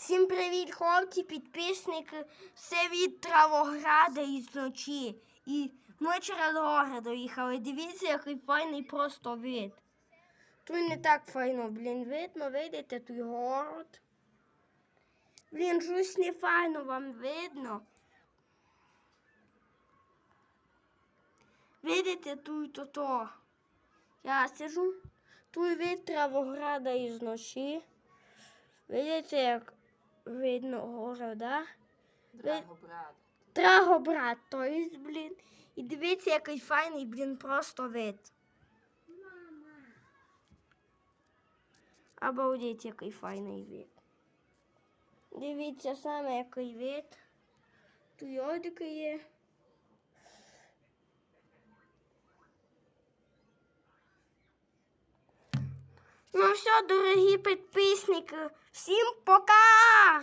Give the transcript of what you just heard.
Всім привіт, хлопці, підписники. Все від Травограда із ночі. І ми через гори доїхали. Дивіться, який файний просто вид. Тут не так файно, блін, видно, видите, тут город. Блін, щось не файно вам видно. Видите, тут то то. Я сижу. Тут від Травограда із ночі. Видите, як видно город, да? Драгобрат. Драгобрат, то есть, блін. І дивіться, який файний, блін, просто вид. Мама. Обалдеть, який файний вид. Дивіться саме, який вид. Тут йодики є. Ну все, дорогі підписники, всім пока!